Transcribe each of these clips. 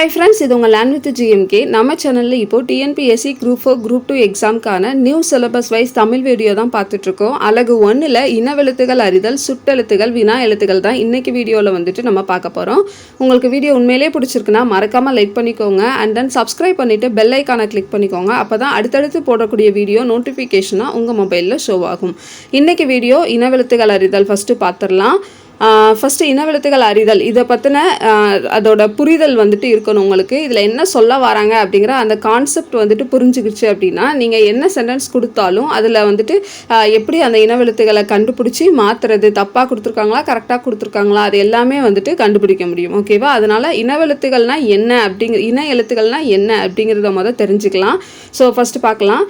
Hi friends இது உங்கள் land with GMK நம்ம சேனலில் இப்போ TNPSC group four group two எக்ஸாம்க்கான new syllabus wise Tamil video தான் பார்த்துட்ருக்கோம். அழகு ஒன்றில் இனவெழுத்துகள் அறிதல் சுட்டெழுத்துகள் வினா எழுத்துக்கள் தான் இன்னைக்கு வீடியோவில் வந்துட்டு நம்ம பார்க்க போகிறோம் உங்களுக்கு வீடியோ உண்மையிலே பிடிச்சிருக்குன்னா மறக்காமல் லைக் பண்ணிக்கோங்க. அண்ட் தென் சப்ஸ்கிரைப் பண்ணிவிட்டு பெல் ஐக்கானை கிளிக் பண்ணிக்கோங்க. அப்போ தான் அடுத்தடுத்து போடக்கூடிய வீடியோ நோட்டிஃபிகேஷனாக உங்கள் மொபைலில் ஷோ ஆகும். இன்றைக்கி வீடியோ இனவெழுத்துகள் அறிதல் ஃபஸ்ட்டு பார்த்துடலாம். ஃபஸ்ட்டு இனவெழுத்துகள் அறிதல். இதை பற்றின அதோட புரிதல் வந்துட்டு இருக்கணும் உங்களுக்கு. இதில் என்ன சொல்ல வராங்க அப்படிங்கிற அந்த கான்செப்ட் வந்துட்டு புரிஞ்சுக்கிச்சு அப்படின்னா நீங்கள் என்ன சென்டென்ஸ் கொடுத்தாலும் அதில் வந்துட்டு எப்படி அந்த இனவெழுத்துகளை கண்டுபிடிச்சி மாற்றுறது தப்பாக கொடுத்துருக்காங்களா? கரெக்டாக கொடுத்துருக்காங்களா? அது எல்லாமே வந்துட்டு கண்டுபிடிக்க முடியும். ஓகேவா அதனால் இனவெழுத்துகள்னால் என்ன அப்படிங்கிற இன எழுத்துக்கள்னால் என்ன அப்படிங்கிறத முதல் தெரிஞ்சுக்கலாம். ஸோ ஃபஸ்ட்டு பார்க்கலாம்.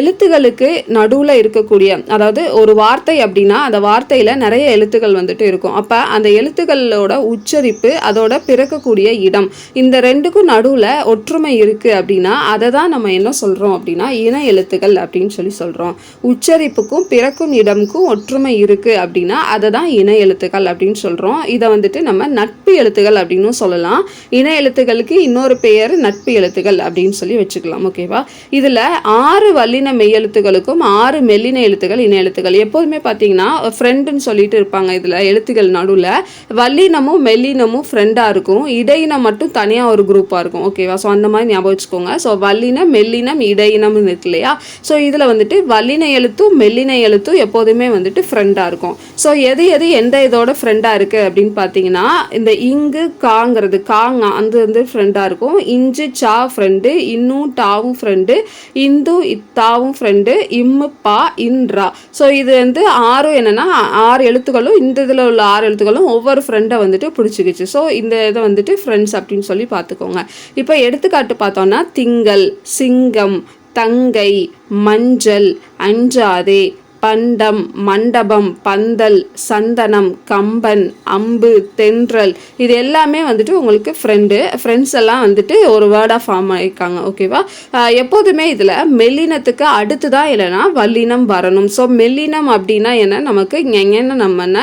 எழுத்துகளுக்கு நடுவில் இருக்கக்கூடிய அதாவது ஒரு வார்த்தை அப்படின்னா அந்த வார்த்தையில் நிறைய எழுத்துக்கள் வந்துட்டு இருக்கும். அப்போ அந்த எழுத்துக்களோட உச்சரிப்பு அதோட பிறக்கக்கூடிய இடம். இந்த ரெண்டுக்கும் நடுவில் ஒற்றுமை இருக்குது அப்படின்னா அதை தான் நம்ம என்ன சொல்கிறோம் அப்படின்னா இன எழுத்துக்கள் அப்படின்னு சொல்லி சொல்கிறோம் உச்சரிப்புக்கும் பிறக்கும் இடமுக்கும் ஒற்றுமை இருக்குது அப்படின்னா அதை தான் இன எழுத்துக்கள் அப்படின்னு சொல்கிறோம் இதை வந்துட்டு நம்ம நட்பு எழுத்துக்கள் அப்படின்னு சொல்லலாம். இன எழுத்துக்களுக்கு இன்னொரு பெயர் நட்பு எழுத்துக்கள் அப்படின்னு சொல்லி வச்சுக்கலாம் ஓகேவா இதில் ஆறு வல்லின மெய்யெழுத்துக்களுக்கும் ஆறு மெல்லின எழுத்துக்கள் இன எழுத்துக்கள். எப்போதுமே பார்த்தீங்கன்னா ஃப்ரெண்டுன்னு சொல்லிட்டு இருப்பாங்க இதில் எழுத்து எழுத்துக்கள் நடுவில் வல்லினமும் மெல்லினமும் ஃப்ரெண்டாக இருக்கும். இடையினம் மட்டும் தனியாக ஒரு குரூப்பாக இருக்கும். ஓகேவா ஸோ அந்த மாதிரி ஞாபகம் வச்சுக்கோங்க. ஸோ வல்லினம் மெல்லினம் இடையினம்னு இருக்கு இல்லையா? ஸோ இதில் வந்துட்டு வல்லின எழுத்தும் மெல்லின எழுத்தும் எப்போதுமே வந்துட்டு ஃப்ரெண்டாக இருக்கும். ஸோ எது எது எந்த இதோட ஃப்ரெண்டாக இருக்குது அப்படின்னு பார்த்தீங்கன்னா இந்த இங்கு காங்கிறது காங்க அந்த வந்து ஃப்ரெண்டாக இருக்கும். இஞ்சு சா ஃப்ரெண்டு இன்னும் டாவும் ஃப்ரெண்டு இந்து இத்தாவும் ஃப்ரெண்டு இம்மு பா இன்றா ஸோ இது வந்து ஆறும் என்னன்னா ஆறு எழுத்துக்களும் இந்த இதில் உள்ள ஆறு எழுத்துக்களும் ஒவ்வொரு ஃப்ரெண்டை வந்துட்டு பிடிச்சிக்கிச்சு. ஸோ இந்த இதை வந்துட்டு ஃப்ரெண்ட்ஸ் அப்படின்னு சொல்லி பார்த்துக்கோங்க. இப்போ எடுத்துக்காட்டு பார்த்தோன்னா திங்கள் சிங்கம் தங்கை மஞ்சள் அஞ்சாதே பண்டம் மண்டபம் பந்தல் சந்தனம் கம்பன் அம்பு தென்றல் இது எல்லாமே வந்துட்டு உங்களுக்கு ஃப்ரெண்டு ஃப்ரெண்ட்ஸ் எல்லாம் வந்துட்டு ஒரு வேர்டாக ஃபார்ம் ஆகிருக்காங்க ஓகேவா எப்போதுமே இதில் மெல்லினத்துக்கு அடுத்து தான் இல்லைன்னா வல்லினம் வரணும். ஸோ மெல்லினம் அப்படின்னா என்ன? நமக்கு என்ன? நம்மன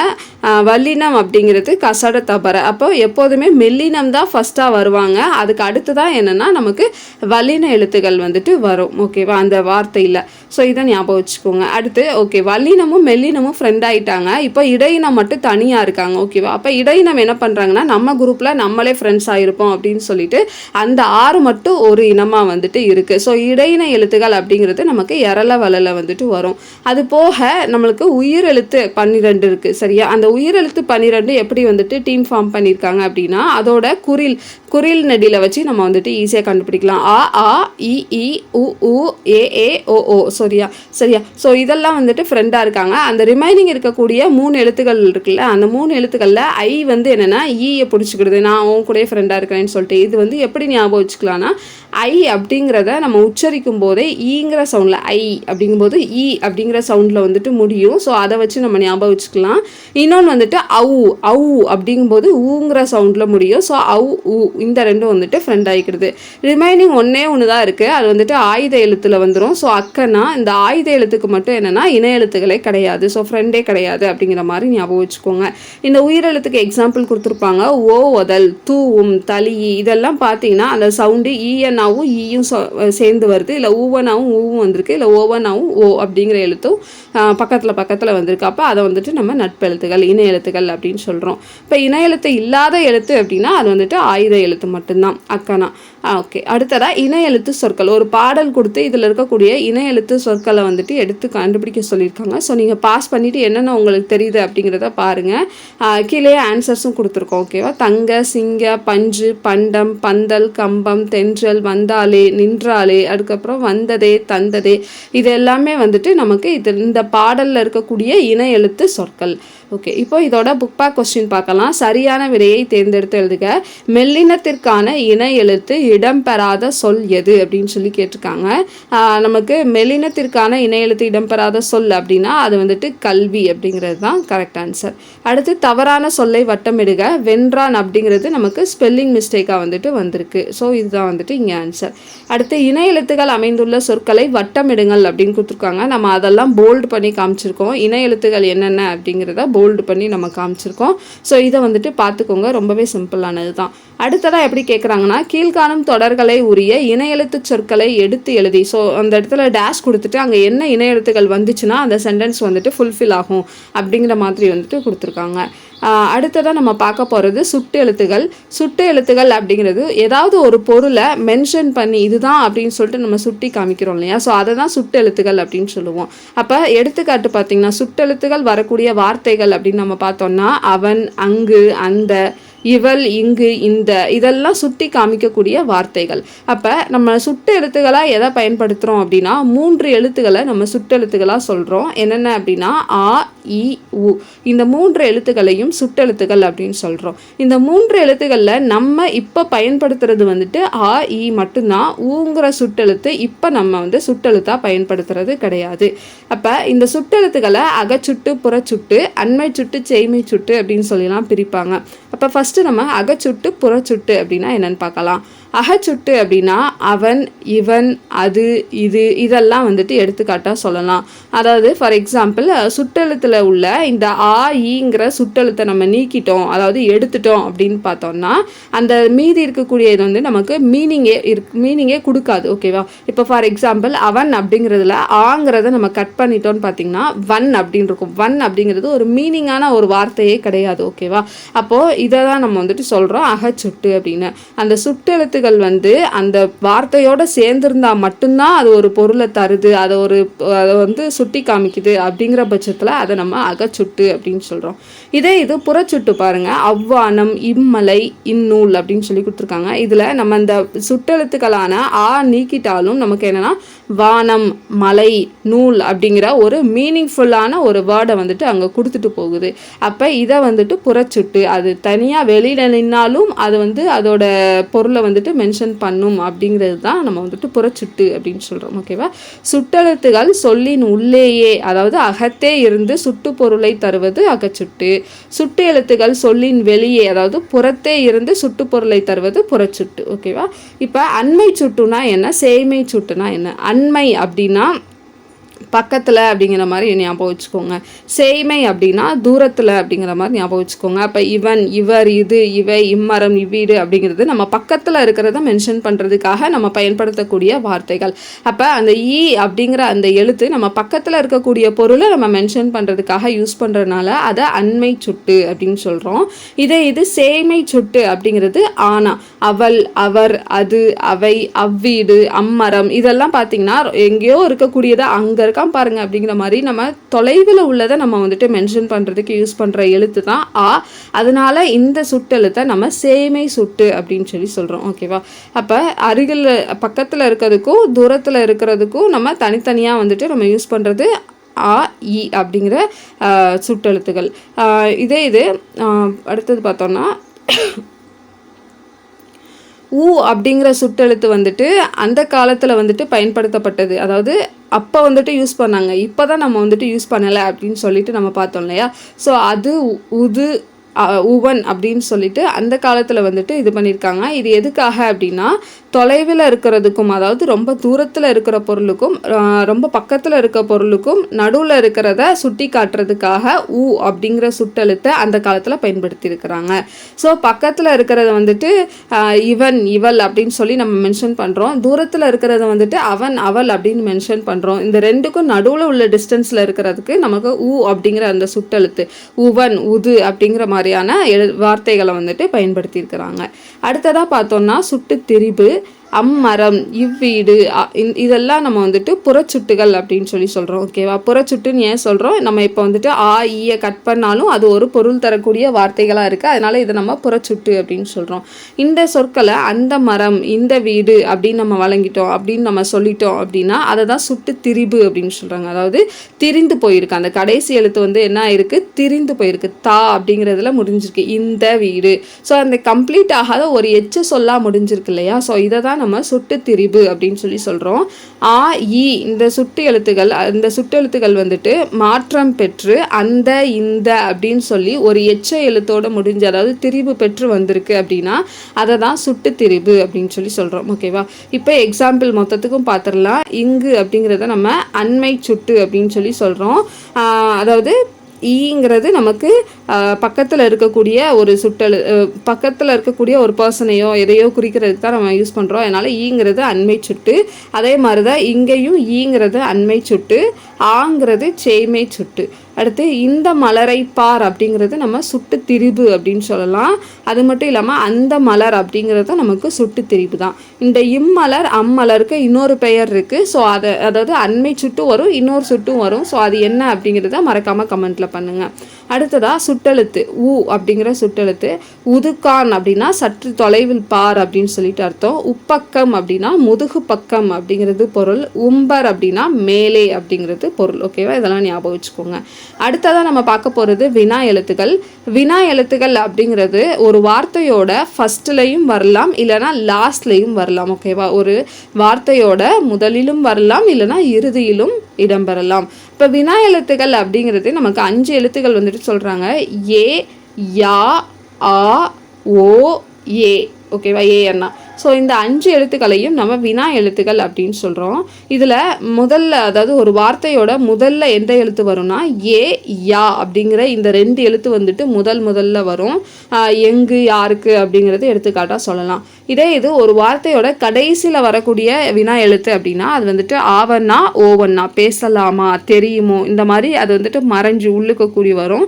வல்லினம் அப்படிங்கிறது கசட தபர. அப்போ எப்போதுமே மெல்லினம் தான் ஃபஸ்ட்டாக வருவாங்க. அதுக்கு அடுத்து தான் என்னென்னா நமக்கு வல்லின எழுத்துக்கள் வந்துட்டு வரும் ஓகேவா அந்த வார்த்தையில். ஸோ இதை ஞாபகம் வச்சுக்கோங்க. அடுத்து ஓகே வல்லினமும் மெல்லினமும் ஃப்ரெண்ட் ஆகிட்டாங்க இப்போ இடையினம் மட்டும் தனியாக இருக்காங்க ஓகேவா அப்போ இடையினம் என்ன பண்ணுறாங்கன்னா நம்ம குரூப்பில் நம்மளே ஃப்ரெண்ட்ஸ் ஆகிருப்போம் அப்படின்னு சொல்லிட்டு அந்த ஆறு மட்டும் ஒரு இனமாக வந்துட்டு இருக்குது ஸோ இடையின எழுத்துக்கள் அப்படிங்கிறது நமக்கு எரல வளல வந்துட்டு வரும். அது போக நம்மளுக்கு உயிர் எழுத்து பன்னிரெண்டு இருக்குது சரியா? அந்த உயிர் எழுத்து பன்னிரெண்டு எப்படி வந்துட்டு டீம் ஃபார்ம் பண்ணியிருக்காங்க அப்படின்னா அதோட குறில் குறில் நெடியில் வச்சு நம்ம வந்துட்டு ஈஸியாக கண்டுபிடிக்கலாம். ஆ ஆ இ உ உ ஏ ஏ ஓ ஓ சரியா? சரியா? ஸோ இதெல்லாம் வந்துட்டு ஃப்ரெண்டாக இருக்காங்க. அந்த ரிமைனிங் இருக்கக்கூடிய மூணு எழுத்துக்கள் இருக்குல்ல அந்த மூணு எழுத்துக்களில் ஐ வந்து என்னென்னா ஈயை e பிடிச்சிக்கிடுது நான் உன் கூடயே ஃப்ரெண்டாக இருக்கிறேன்னு சொல்லிட்டு. இது வந்து எப்படி ஞாபகம் வச்சுக்கலாம்னா ஐ அப்படிங்கிறத நம்ம உச்சரிக்கும் போதே e ஈங்கிற சவுண்டில் ஐ அப்படிங்கும்போது ஈ அப்படிங்கிற சவுண்டில் வந்துட்டு முடியும். ஸோ அதை வச்சு நம்ம ஞாபகம் வச்சுக்கலாம். இன்னொன்று வந்துட்டு அவு அவு அப்படிங்கும்போது ஊங்கிற சவுண்டில் முடியும். ஸோ அவு ஊ இந்த ரெண்டும் வந்துட்டு ஃப்ரெண்ட் ஆகிக்கிறது ரிமைனிங் ஒன்றே ஒன்று தான் இருக்குது அது வந்துட்டு ஆயுத எழுத்தில் வந்துடும் ஸோ அக்கன்னா இந்த ஆயுத எழுத்துக்கு மட்டும் என்னென்னா இன எழுத்துக்களே கிடையாது. ஸோ ஃப்ரெண்டே கிடையாது அப்படிங்கிற மாதிரி ஞாபகம் வச்சுக்கோங்க. இந்த உயிரெழுத்துக்கு எக்ஸாம்பிள் கொடுத்துருப்பாங்க. ஓ ஒதல் தூவும் தளி இதெல்லாம் பார்த்தீங்கன்னா அந்த சவுண்டு ஈயனாவும் ஈயும் சேர்ந்து வருது. இல்லை ஊவனாவும் ஊவும் வந்திருக்கு. இல்லை ஓவனாவும் ஓ அப்படிங்கிற எழுத்தும் பக்கத்தில் பக்கத்தில் வந்திருக்கு. அப்போ அதை வந்துட்டு நம்ம நட்பெழுத்துகள் இன எழுத்துக்கள் அப்படின்னு சொல்கிறோம் இப்போ இன எழுத்து இல்லாத எழுத்து அப்படின்னா அது வந்துட்டு ஆயுத எழுத்து மட்டும்தான். அக்கனா. ஓகே. அடுத்ததாக இன எழுத்து சொற்கள். ஒரு பாடல் கொடுத்து இதில் இருக்கக்கூடிய இன எழுத்து சொற்களை வந்துட்டு எடுத்து கண்டுபிடிக்க சொல்லியிருக்காங்க. ஸோ நீங்கள் பாஸ் பண்ணிவிட்டு என்னென்ன உங்களுக்கு தெரியுது அப்படிங்கிறத பாருங்கள் கீழே ஆன்சர்ஸும் கொடுத்துருக்கோம் ஓகேவா தங்க சிங்க பஞ்சு பண்டம் பந்தல் கம்பம் தென்றல் வந்தாலே நின்றாலே அதுக்கப்புறம் வந்ததே தந்ததே இது எல்லாமே வந்துட்டு நமக்கு இது இந்த பாடலில் இருக்கக்கூடிய இன எழுத்து சொற்கள். ஓகே இப்போ இதோட புக் பேக் கொஸ்டின் பார்க்கலாம். சரியான விடையை தேர்ந்தெடுத்து எழுதுக. மெல்லினத்திற்கான இன எழுத்து இடம்பெறாத சொல் எது அப்படின்னு சொல்லி கேட்டிருக்காங்க. நமக்கு மெல்லினத்திற்கான இன எழுத்து இடம்பெறாத சொல் அப்படின்னா அது வந்துட்டு கல்வி அப்படிங்கிறது தான் கரெக்ட் ஆன்சர் அடுத்து தவறான சொல்லை வட்டமிடுக. வென்றான் அப்படிங்கிறது நமக்கு ஸ்பெல்லிங் மிஸ்டேக்காக வந்துட்டு வந்திருக்கு. ஸோ இதுதான் வந்துட்டு இங்கே ஆன்சர் அடுத்து இன எழுத்துக்கள் அமைந்துள்ள சொற்களை வட்டமிடுங்கள் அப்படின்னு கொடுத்துருக்காங்க. நம்ம அதெல்லாம் போல்டு பண்ணி காமிச்சிருக்கோம். இன எழுத்துக்கள் என்னென்ன அப்படிங்கிறத போல்டு பண்ணி நம்ம காமிச்சிருக்கோம். ஸோ இதை வந்துட்டு பார்த்துக்கோங்க. ரொம்பவே சிம்பிளானது தான். அடுத்ததாக எப்படி கேட்குறாங்கன்னா கீழ்காணும் தொடர்களை உரிய இணையெழுத்து சொற்களை எடுத்து எழுதி. ஸோ அந்த இடத்துல டேஷ் கொடுத்துட்டு அங்கே என்ன இணையெழுத்துக்கள் வந்துச்சுன்னா அந்த சென்டென்ஸ் வந்துட்டு ஃபுல்ஃபில் ஆகும். அப்படிங்கிற மாதிரி வந்துட்டு கொடுத்துருக்காங்க. அடுத்ததாக நம்ம பார்க்க போகிறது சுட்டு எழுத்துகள். சுட்டு எழுத்துகள் அப்படிங்கிறது ஏதாவது ஒரு பொருளை மென்ஷன் பண்ணி இதுதான் அப்படின்னு சொல்லிட்டு நம்ம சுட்டி காமிக்கிறோம் இல்லையா? ஸோ அதை தான் சுட்டு எழுத்துகள் அப்படின்னு சொல்லுவோம். அப்போ எடுத்துக்காட்டு பார்த்தீங்கன்னா சுட்டெழுத்துகள் வரக்கூடிய வார்த்தைகள் அப்படின்னு நம்ம பார்த்தோம்னா அவன் அங்கு அந்த இவள் இங்கு இந்த இதெல்லாம் சுட்டி காமிக்கக்கூடிய வார்த்தைகள். அப்போ நம்ம சுட்டு எழுத்துக்களாக எதை பயன்படுத்துகிறோம் அப்படின்னா மூன்று எழுத்துக்களை நம்ம சுட்டெழுத்துக்களாக சொல்கிறோம் என்னென்ன அப்படின்னா ஆ இ உ. இந்த மூன்று எழுத்துக்களையும் சுட்டெழுத்துக்கள் அப்படின்னு சொல்கிறோம் இந்த மூன்று எழுத்துக்களில் நம்ம இப்போ பயன்படுத்துறது வந்துட்டு ஆ இ மட்டும்தான். ஊங்கிற சுட்டெழுத்து இப்போ நம்ம வந்து சுட்டெழுத்தாக பயன்படுத்துறது கிடையாது. அப்போ இந்த சுட்டெழுத்துக்களை அகச்சுட்டு புறச்சுட்டு அண்மை சுட்டு செய்மை சுட்டு அப்படின்னு சொல்லிலாம் பிரிப்பாங்க. அப்போ ஃபஸ்ட்டு நம்ம அகச்சுட்டு புறச்சுட்டு அப்படின்னா என்னென்னு பார்க்கலாம். அகச்சுட்டு அப்படின்னா அவன் இவன் அது இது இதெல்லாம் வந்துட்டு எடுத்துக்காட்டாக சொல்லலாம். அதாவது ஃபார் எக்ஸாம்பிள் சுட்டெழுத்தில் உள்ள இந்த ஆ ஈங்கிற சுட்டெழுத்தை நம்ம நீக்கிட்டோம் அதாவது எடுத்துட்டோம் அப்படின்னு பார்த்தோம்னா அந்த மீதி இருக்கக்கூடிய இது வந்து நமக்கு மீனிங்கே இருக் மீனிங்கே கொடுக்காது ஓகேவா இப்போ ஃபார் எக்ஸாம்பிள் அவன் அப்படிங்கிறதுல ஆங்கிறத நம்ம கட் பண்ணிட்டோம்னு பார்த்தீங்கன்னா வன் அப்படின்னு இருக்கும். வன் அப்படிங்கிறது ஒரு மீனிங்கான ஒரு வார்த்தையே கிடையாது ஓகேவா அப்போது இதை தான் நம்ம வந்துட்டு சொல்கிறோம் அகச்சுட்டு அப்படின்னு. அந்த சுட்டெழுத்து எழுத்துக்கள் வந்து அந்த வார்த்தையோடு சேர்ந்துருந்தா மட்டும்தான் அது ஒரு பொருளை தருது அதை ஒரு அதை வந்து சுட்டி காமிக்குது அப்படிங்கிற பட்சத்தில் அதை நம்ம அகச்சுட்டு அப்படின்னு சொல்கிறோம் இதே இது புறச்சுட்டு பாருங்கள் அவ்வானம் இம்மலை இந்நூல் அப்படின்னு சொல்லி கொடுத்துருக்காங்க. இதில் நம்ம இந்த சுட்டெழுத்துக்களான ஆ நீக்கிட்டாலும் நமக்கு என்னென்னா வானம் மலை நூல் அப்படிங்கிற ஒரு மீனிங்ஃபுல்லான ஒரு வேர்டை வந்துட்டு அங்கே கொடுத்துட்டு போகுது. அப்போ இதை வந்துட்டு புறச்சுட்டு அது தனியாக வெளியில் நின்னாலும் அது வந்து அதோட பொருளை வந்துட்டு வந்துட்டு மென்ஷன் பண்ணும் அப்படிங்கிறது தான் நம்ம வந்துட்டு புறச்சுட்டு அப்படின்னு சொல்கிறோம் ஓகேவா சுட்டெழுத்துகள் சொல்லின் உள்ளேயே அதாவது அகத்தே இருந்து சுட்டு பொருளை தருவது அகச்சுட்டு சுட்டு எழுத்துகள் சொல்லின் வெளியே அதாவது புறத்தே இருந்து சுட்டு பொருளை தருவது புறச்சுட்டு ஓகேவா இப்போ அண்மை சுட்டுனா என்ன? சேமை சுட்டுனா என்ன? அண்மை அப்படின்னா பக்கத்தில் அப்படிங்கிற மாதிரி ஞாபகம் வச்சுக்கோங்க. செய்மை அப்படின்னா தூரத்தில் அப்படிங்கிற மாதிரி ஞாபகம் வச்சுக்கோங்க. அப்போ இவன் இவர் இது இவை இம்மரம் இவ்வீடு அப்படிங்கிறது நம்ம பக்கத்தில் இருக்கிறத மென்ஷன் பண்ணுறதுக்காக நம்ம பயன்படுத்தக்கூடிய வார்த்தைகள். அப்போ அந்த ஈ அப்படிங்கிற அந்த எழுத்து நம்ம பக்கத்தில் இருக்கக்கூடிய பொருளை நம்ம மென்ஷன் பண்ணுறதுக்காக யூஸ் பண்ணுறதுனால அதை அண்மை சுட்டு அப்படின்னு சொல்கிறோம் இதே இது சேமை சுட்டு அப்படிங்கிறது ஆனா அவள் அவர் அது அவை அவ்வீடு அம்மரம் இதெல்லாம் பார்த்தீங்கன்னா எங்கேயோ இருக்கக்கூடியதை அங்கே இருக்கான் பாருங்க அப்படிங்கிற மாதிரி நம்ம தொலைவில் உள்ளதை நம்ம வந்துட்டு மென்ஷன் பண்ணுறதுக்கு யூஸ் பண்ணுற எழுத்து தான் ஆ. அதனால இந்த சுட்டெழுத்தை நம்ம சேமை சுட்டு அப்படின்னு சொல்லி சொல்கிறோம் ஓகேவா அப்போ அருகில் பக்கத்தில் இருக்கிறதுக்கும் தூரத்தில் இருக்கிறதுக்கும் நம்ம தனித்தனியாக வந்துட்டு நம்ம யூஸ் பண்ணுறது ஆ இ அப்படிங்கிற சுட்டெழுத்துகள். இதே இது அடுத்தது பார்த்தோன்னா ஊ அப்படிங்கிற சுட்டெழுத்து வந்துட்டு அந்த காலத்தில் வந்துட்டு பயன்படுத்தப்பட்டது. அதாவது அப்போ வந்துட்டு யூஸ் பண்ணாங்க. இப்போ தான் நம்ம வந்துட்டு யூஸ் பண்ணலை அப்படின்னு சொல்லிட்டு நம்ம பார்த்தோம் இல்லையா? ஸோ அது உது உவன் அப்படின்னு சொல்லிட்டு அந்த காலத்தில் வந்துட்டு இது பண்ணியிருக்காங்க இது எதுக்காக அப்படின்னா தொலைவில் இருக்கிறதுக்கும் அதாவது ரொம்ப தூரத்தில் இருக்கிற பொருளுக்கும் ரொம்ப பக்கத்தில் இருக்க பொருளுக்கும் நடுவில் இருக்கிறத சுட்டி காட்டுறதுக்காக ஊ அப்படிங்கிற சுட்டெழுத்தை அந்த காலத்தில் பயன்படுத்தியிருக்கிறாங்க. ஸோ பக்கத்தில் இருக்கிறத வந்துட்டு இவன் இவள் அப்படின்னு சொல்லி நம்ம மென்ஷன் பண்ணுறோம் தூரத்தில் இருக்கிறத வந்துட்டு அவன் அவள் அப்படின்னு மென்ஷன் பண்ணுறோம் இந்த ரெண்டுக்கும் நடுவில் உள்ள டிஸ்டன்ஸில் இருக்கிறதுக்கு நமக்கு ஊ அப்படிங்கிற அந்த சுட்டெழுத்து உவன் உது அப்படிங்கிற மாதிரி மாதிரியான எழு வார்த்தைகளை வந்துட்டு பயன்படுத்தியிருக்கிறாங்க. அடுத்ததாக பார்த்தோம்னா சுட்டு திரிபு அம்மரம் இவ்வீடு இதெல்லாம் நம்ம வந்துட்டு புறச்சுட்டுகள் அப்படின்னு சொல்லி சொல்கிறோம் ஓகேவா புறச்சுட்டுன்னு ஏன் சொல்கிறோம் நம்ம இப்போ வந்துட்டு ஆ ஈயை கட் பண்ணாலும் அது ஒரு பொருள் தரக்கூடிய வார்த்தைகளாக இருக்குது அதனால் இதை நம்ம புறச்சுட்டு அப்படின்னு சொல்கிறோம் இந்த சொற்களை அந்த மரம் இந்த வீடு அப்படின்னு நம்ம வழங்கிட்டோம் அப்படின்னு நம்ம சொல்லிட்டோம் அப்படின்னா அதை தான் சுட்டு திரிபு அப்படின்னு சொல்கிறாங்க அதாவது திரிந்து போயிருக்கு. அந்த கடைசி எழுத்து வந்து என்ன ஆயிருக்கு? திரிந்து போயிருக்கு. தா அப்படிங்கிறதுல முடிஞ்சிருக்கு. இந்த வீடு. ஸோ அந்த கம்ப்ளீட் ஆகாத ஒரு எச்ச சொல்லாக முடிஞ்சிருக்கு இல்லையா? ஸோ இதை தான் நம்ம சுட்டு திரிபு அப்படின்னு சொல்லி சொல்கிறோம் ஆ இ இந்த சுட்டு எழுத்துகள் இந்த சுட்டு எழுத்துகள் வந்துட்டு மாற்றம் பெற்று அந்த இந்த அப்படின்னு சொல்லி ஒரு எச்ச எழுத்தோடு முடிஞ்சு அதாவது திரிபு பெற்று வந்திருக்கு அப்படின்னா அதை தான் சுட்டு திரிபு அப்படின்னு சொல்லி சொல்கிறோம் ஓகேவா இப்போ எக்ஸாம்பிள் மொத்தத்துக்கும் பார்த்துடலாம் இங்கு அப்படிங்கிறத நம்ம அண்மை சுட்டு அப்படின்னு சொல்லி சொல்கிறோம் அதாவது ஈங்கிறது நமக்கு பக்கத்தில் இருக்கக்கூடிய ஒரு சுட்டல் பக்கத்தில் இருக்கக்கூடிய ஒரு பர்சனையோ எதையோ குறிக்கிறதுக்கு தான் நம்ம யூஸ் பண்ணுறோம் அதனால் ஈங்கிறது அண்மை சுட்டு. அதே மாதிரி தான் இங்கேயும் ஈங்கிறது அண்மை சுட்டு. ஆங்கிறது செய்மை சுட்டு. அடுத்து இந்த மலரை பார் அப்படிங்கிறது நம்ம சுட்டு திரிபு அப்படின்னு சொல்லலாம். அது மட்டும் இல்லாமல் அந்த மலர் அப்படிங்கிறது நமக்கு சுட்டு திரிபு தான். இந்த இம்மலர் அம்மலருக்கு இன்னொரு பெயர் இருக்குது ஸோ அதை அதாவது அண்மை சுட்டு வரும் இன்னொரு சுட்டும் வரும். ஸோ அது என்ன அப்படிங்கிறத மறக்காமல் கமெண்ட்டில் பண்ணுங்கள் அடுத்ததாக சுட்டெழுத்து ஊ அப்படிங்கிற சுட்டெழுத்து. உதுக்கான் அப்படின்னா சற்று தொலைவில் பார் அப்படின்னு சொல்லிட்டு அர்த்தம். உப்பக்கம் அப்படின்னா முதுகு பக்கம் அப்படிங்கிறது பொருள். உம்பர் அப்படின்னா மேலே அப்படிங்கிறது பொருள். ஓகேவா இதெல்லாம் ஞாபகம் வச்சுக்கோங்க. அடுத்ததாக நம்ம பார்க்க போகிறது வினா எழுத்துக்கள். வினா எழுத்துக்கள் அப்படிங்கிறது ஒரு வார்த்தையோட ஃபஸ்ட்லையும் வரலாம் இல்லைனா லாஸ்ட்லையும் வரலாம். ஓகேவா ஒரு வார்த்தையோட முதலிலும் வரலாம் இல்லைனா இறுதியிலும் இடம்பெறலாம். இப்போ வினா எழுத்துக்கள் அப்படிங்கிறது நமக்கு அஞ்சு எழுத்துக்கள் வந்துட்டு சொல்கிறாங்க ஏ யா ஆ ஓ ஏ. ஓகேவா? ஏ அண்ணா. ஸோ இந்த அஞ்சு எழுத்துக்களையும் நம்ம வினா எழுத்துக்கள் அப்படின்னு சொல்கிறோம் இதில் முதல்ல அதாவது ஒரு வார்த்தையோட முதல்ல எந்த எழுத்து வரும்னா ஏ யா அப்படிங்கிற இந்த ரெண்டு எழுத்து வந்துட்டு முதல் முதல்ல வரும். எங்கு யாருக்கு அப்படிங்கிறது எடுத்துக்காட்டாக சொல்லலாம். இதே இது ஒரு வார்த்தையோட கடைசியில் வரக்கூடிய வினா எழுத்து அப்படின்னா அது வந்துட்டு ஆவண்ணா ஓவண்ணா பேசலாமா தெரியுமோ இந்த மாதிரி அது வந்துட்டு மறைஞ்சு உள்ளுக்கு கூடி வரும்.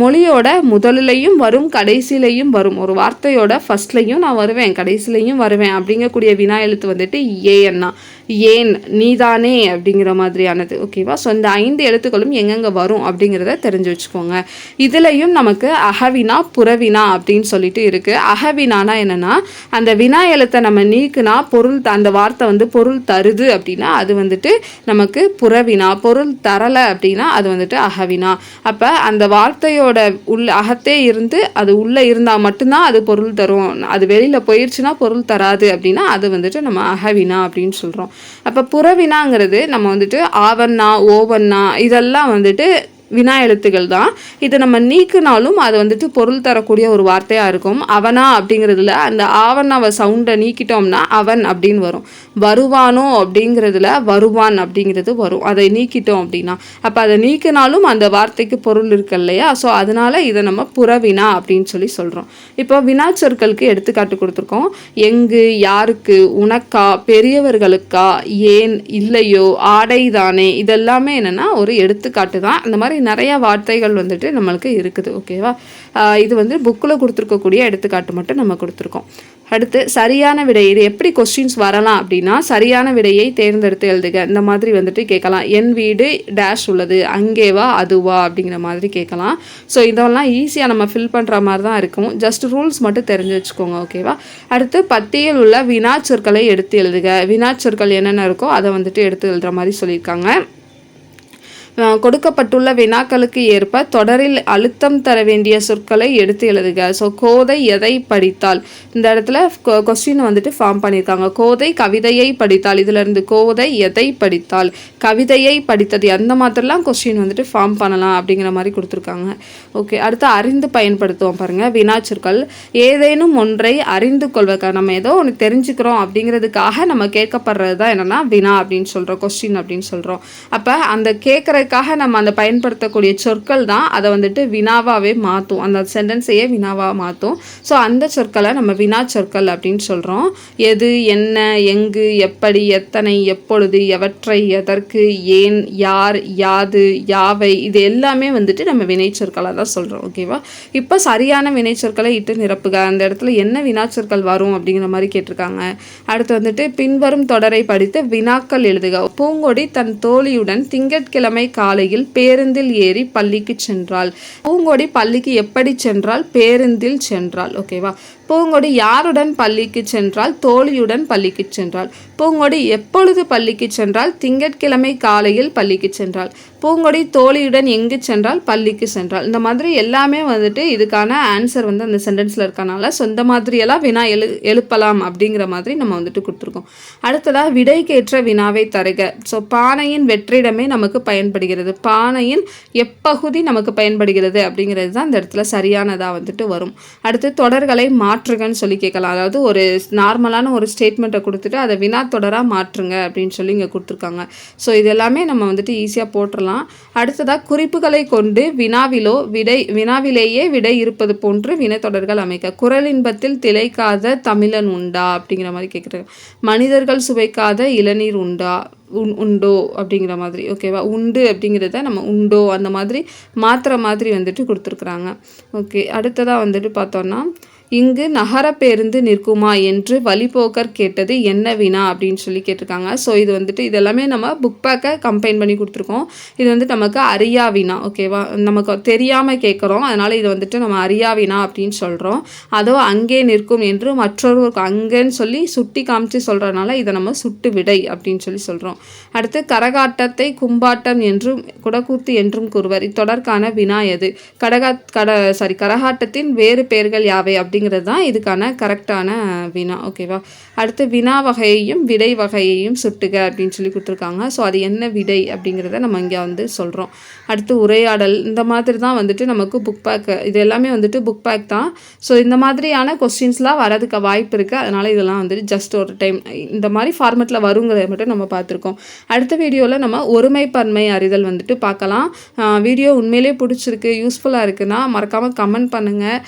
மொழியோட முதலிலையும் வரும் கடைசியிலையும் வரும். ஒரு வார்த்தையோட ஃபஸ்ட்லையும் நான் வருவேன் கடைசிலையும் வருவேன் அப்படிங்கக்கூடிய வினா எழுத்து வந்துட்டு ஏன்னா ஏன் நீதானே அப்படிங்கிற மாதிரியானது. ஓகேவா ஸோ இந்த ஐந்து எழுத்துக்களும் எங்கெங்கே வரும் அப்படிங்கிறத தெரிஞ்சு வச்சுக்கோங்க. இதுலேயும் நமக்கு அகவினா புறவினா அப்படின்னு சொல்லிட்டு இருக்குது அகவினானா என்னென்னா அந்த வினா எழுத்தை நம்ம நீக்குனா பொருள் அந்த வார்த்தை வந்து பொருள் தருது அப்படின்னா அது வந்துட்டு நமக்கு புறவினா பொருள் தரலை அப்படின்னா அது வந்துட்டு அகவினா. அப்போ அந்த வார்த்தையோட உள்ள அகத்தே இருந்து அது உள்ளே இருந்தால் மட்டும்தான் அது பொருள் தரும். அது வெளியில் போயிடுச்சுன்னா பொருள் தராது அப்படின்னா அது வந்துட்டு நம்ம அகவினா அப்படின்னு சொல்கிறோம் அப்போ புறவினாங்கிறது நம்ம வந்துட்டு ஆவண்ணா ஓவண்ணா இதெல்லாம் வந்துட்டு வினா எழுத்துகள் தான். இதை நம்ம நீக்கினாலும் அது வந்துட்டு பொருள் தரக்கூடிய ஒரு வார்த்தையாக இருக்கும். அவனா அப்படிங்கிறதுல அந்த ஆவணாவை சவுண்டை நீக்கிட்டோம்னா அவன் அப்படின்னு வரும். வருவானோ அப்படிங்கிறதுல வருவான் அப்படிங்கிறது வரும். அதை நீக்கிட்டோம் அப்படின்னா. அப்போ அதை நீக்கினாலும் அந்த வார்த்தைக்கு பொருள் இருக்கு இல்லையா? ஸோ அதனால் இதை நம்ம புறவினா அப்படின்னு சொல்லி சொல்கிறோம் இப்போ வினா சொற்களுக்கு எடுத்துக்காட்டு கொடுத்துருக்கோம். எங்கு யாருக்கு உனக்கா பெரியவர்களுக்கா ஏன் இல்லையோ ஆடை தானே இதெல்லாமே என்னென்னா ஒரு எடுத்துக்காட்டு தான். அந்த மாதிரி நிறையா வார்த்தைகள் வந்துட்டு நம்மளுக்கு இருக்குது ஓகேவா இது வந்து புக்கில் கொடுத்துருக்கக்கூடிய எடுத்துக்காட்டு மட்டும் நம்ம கொடுத்துருக்கோம். அடுத்து சரியான விடை இது எப்படி கொஸ்டின்ஸ் வரலாம் அப்படின்னா சரியான விடையை தேர்ந்தெடுத்து எழுதுக. இந்த மாதிரி வந்துட்டு கேட்கலாம். என் வீடு டேஷ் உள்ளது அங்கேவா அதுவா அப்படிங்கிற மாதிரி கேட்கலாம். ஸோ இதெல்லாம் ஈஸியாக நம்ம ஃபில் பண்ணுற மாதிரி தான் இருக்கும். ஜஸ்ட் ரூல்ஸ் மட்டும் தெரிஞ்சு வச்சுக்கோங்க ஓகேவா அடுத்து பட்டியல் உள்ள வினாச்சொற்களை எடுத்து எழுதுக. வினாச்சொற்கள் என்னென்ன இருக்கோ அதை வந்துட்டு எடுத்து எழுதுகிற மாதிரி சொல்லியிருக்காங்க. கொடுக்கப்பட்டுள்ள வினாக்களுக்கு ஏற்ப தொடரில் அழுத்தம் தர வேண்டிய சொற்களை எடுத்து எழுதுக. ஸோ கோதை எதை படித்தால்? இந்த இடத்துல கொஸ்டின் வந்துட்டு ஃபார்ம் பண்ணியிருக்காங்க. கோதை கவிதையை படித்தால். இதிலிருந்து கோதை எதை படித்தால்? கவிதையை படித்தது அந்த மாதிரிலாம் கொஸ்டின் வந்துட்டு ஃபார்ம் பண்ணலாம் அப்படிங்கிற மாதிரி கொடுத்துருக்காங்க. ஓகே அடுத்து அறிந்து பயன்படுத்துவோம் பாருங்கள் வினாச்சொற்கள். ஏதேனும் ஒன்றை அறிந்து கொள்வதற்காக நம்ம ஏதோ ஒன்று தெரிஞ்சுக்கிறோம் அப்படிங்கிறதுக்காக நம்ம கேட்கப்படுறது தான் என்னென்னா வினா அப்படின்னு சொல்கிறோம் கொஸ்டின் அப்படின்னு சொல்கிறோம் அப்போ அந்த கேட்குற அதற்காக நம்ம அந்த பயன்படுத்தக்கூடிய சொற்கள் தான் அதை வந்துட்டு வினாவாகவே மாற்றும் அந்த சென்டென்ஸையே வினாவாக மாற்றும் ஸோ அந்த சொற்களை நம்ம வினா சொற்கள் அப்படின்னு சொல்கிறோம் எது என்ன எங்கு எப்படி எத்தனை எப்பொழுது எவற்றை எதற்கு ஏன் யார் யாது யாவை இது எல்லாமே வந்துட்டு நம்ம வினைச்சொற்களாக தான் சொல்கிறோம் ஓகேவா இப்போ சரியான வினைச்சொற்களை இட்டு நிரப்புக. அந்த இடத்துல என்ன வினாச்சொற்கள் வரும் அப்படிங்கிற மாதிரி கேட்டிருக்காங்க. அடுத்து வந்துட்டு பின்வரும் தொடரை படித்து வினாக்கள் எழுதுக. பூங்கொடி தன் தோழியுடன் திங்கட்கிழமை காலையில் பேருந்தில் ஏறி பள்ளிக்கு சென்றாள். பூங்கொடி பள்ளிக்கு எப்படி சென்றால்? பேருந்தில் சென்றாள். ஓகேவா பூங்கொடி யாருடன் பள்ளிக்கு சென்றால்? தோழியுடன் பள்ளிக்கு சென்றாள். பூங்கொடி எப்பொழுது பள்ளிக்கு சென்றால்? திங்கட்கிழமை காலையில் பள்ளிக்கு சென்றாள். பூங்கொடி தோழியுடன் எங்கு சென்றால் பள்ளிக்கு சென்றால். இந்த மாதிரி எல்லாமே வந்துட்டு இதுக்கான ஆன்சர் வந்து அந்த சென்டென்ஸில் இருக்கனால சொந்த மாதிரியெல்லாம் வினா எழு எழுப்பலாம் அப்படிங்கிற மாதிரி நம்ம வந்துட்டு கொடுத்துருக்கோம். அடுத்ததாக விடைக்கேற்ற வினாவை தருக. ஸோ பானையின் வெற்றிடமே நமக்கு பயன்படுகிறது. பானையின் எப்பகுதி நமக்கு பயன்படுகிறது அப்படிங்கிறது தான் இந்த இடத்துல சரியானதாக வந்துட்டு வரும். அடுத்து தொடர்களை மாற்றுகன்னு சொல்லி கேட்கலாம். அதாவது ஒரு நார்மலான ஒரு ஸ்டேட்மெண்ட்டை கொடுத்துட்டு அதை வினா தொடராக மாற்றுங்க அப்படின்னு சொல்லி இங்கே கொடுத்துருக்காங்க. ஸோ இது எல்லாமே நம்ம வந்துட்டு ஈஸியாக போட்டுடலாம் அடுத்ததாக குறிப்புகளை கொண்டு வினாவிலோ விடை வினாவிலேயே விடை இருப்பது போன்று வினைத்தொடர்கள் அமைக்க. குரலின்பத்தில் திளைக்காத தமிழன் உண்டா? அப்படிங்கிற மாதிரி கேட்குறாங்க மனிதர்கள் சுவைக்காத இளநீர் உண்டா? உண் உண்டோ? அப்படிங்கிற மாதிரி. ஓகேவா உண்டு அப்படிங்கிறத நம்ம உண்டோ? அந்த மாதிரி மாத்திர மாதிரி வந்துட்டு கொடுத்துருக்குறாங்க. ஓகே அடுத்ததாக வந்துட்டு பார்த்தோன்னா இங்கு நகர பேருந்து நிற்குமா என்று வழிபோக்கர் கேட்டது என்ன வினா அப்படின்னு சொல்லி கேட்டிருக்காங்க. ஸோ இது வந்துட்டு இதெல்லாமே நம்ம புக் பேக்கை கம்பைன் பண்ணி கொடுத்துருக்கோம். இது வந்து நமக்கு அரியா வினா ஓகேவா நமக்கு தெரியாமல் கேட்குறோம். அதனால் இது வந்துட்டு நம்ம அரியா வினா அப்படின்னு சொல்கிறோம் அதோ அங்கே நிற்கும் என்று மற்றொரு அங்கேன்னு சொல்லி சுட்டி காமிச்சு சொல்கிறனால இதை நம்ம சுட்டு விடை அப்படின்னு சொல்லி சொல்கிறோம் அடுத்து கரகாட்டத்தை கும்பாட்டம் என்றும் குடக்கூத்து என்றும் கூறுவர். இத்தொடர்கான வினா எது? கடகா கட சாரி கரகாட்டத்தின் வேறு பெயர்கள் யாவை? அப்படிங்கிறது தான் இதுக்கான கரெக்டான வினா. ஓகேவா அடுத்து வினா வகையையும் விடை வகையையும் சுட்டுக அப்படின்னு சொல்லி கொடுத்துருக்காங்க. ஸோ அது என்ன விடை அப்படிங்கிறத நம்ம இங்கே வந்து சொல்கிறோம் அடுத்து உரையாடல். இந்த மாதிரி தான் வந்துட்டு நமக்கு புக் பேக் இது எல்லாமே வந்துட்டு புக் பேக் தான். ஸோ இந்த மாதிரியான கொஸ்டின்ஸ்லாம் வரதுக்கு வாய்ப்பு இருக்குது அதனால் இதெல்லாம் வந்துட்டு ஜஸ்ட் ஒரு டைம் இந்த மாதிரி ஃபார்மெட்டில் வருங்கிறத மட்டும் நம்ம பார்த்துருக்கோம். அடுத்த வீடியோவில் நம்ம ஒருமைப்பன்மை அறிதல் வந்துட்டு பார்க்கலாம். வீடியோ உண்மையிலே பிடிச்சிருக்கு யூஸ்ஃபுல்லாக இருக்குன்னா மறக்காமல் கமெண்ட் பண்ணுங்கள்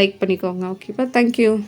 லைக் பண்ணிக்கோங்க. okay but thank you.